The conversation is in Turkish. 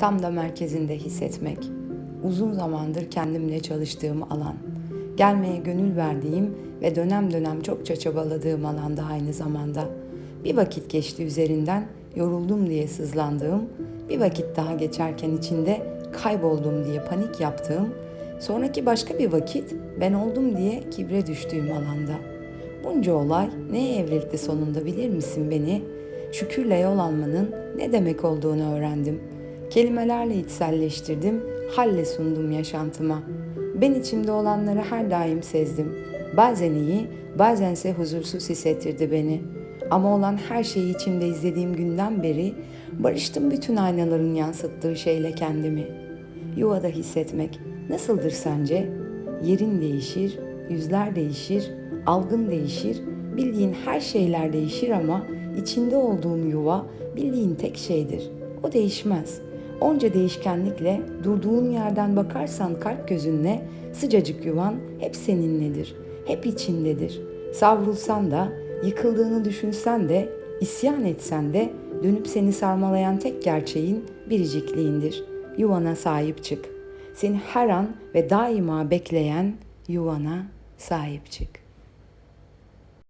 tam da merkezinde hissetmek. Uzun zamandır kendimle çalıştığım alan. Gelmeye gönül verdiğim ve dönem dönem çokça çabaladığım alanda aynı zamanda. Bir vakit geçti üzerinden yoruldum diye sızlandığım, bir vakit daha geçerken içinde kayboldum diye panik yaptığım, sonraki başka bir vakit ben oldum diye kibre düştüğüm alanda. Bunca olay neye evrildi sonunda bilir misin beni? Şükürle yol almanın ne demek olduğunu öğrendim. Kelimelerle içselleştirdim, halle sundum yaşantıma. Ben içimde olanları her daim sezdim. Bazen iyi, bazense huzursuz hissettirdi beni. Ama olan her şeyi içimde izlediğim günden beri barıştım bütün aynaların yansıttığı şeyle kendimi. Yuvada hissetmek nasıldır sence? Yerin değişir, yüzler değişir, algın değişir, bildiğin her şeyler değişir ama içinde olduğun yuva bildiğin tek şeydir. O değişmez. Onca değişkenlikle durduğun yerden bakarsan kalp gözünle sıcacık yuvan hep seninledir, hep içindedir. Savrulsan da, yıkıldığını düşünsen de, isyan etsen de dönüp seni sarmalayan tek gerçeğin biricikliğindir. Yuvana sahip çık. Seni her an ve daima bekleyen yuvana sahip çık.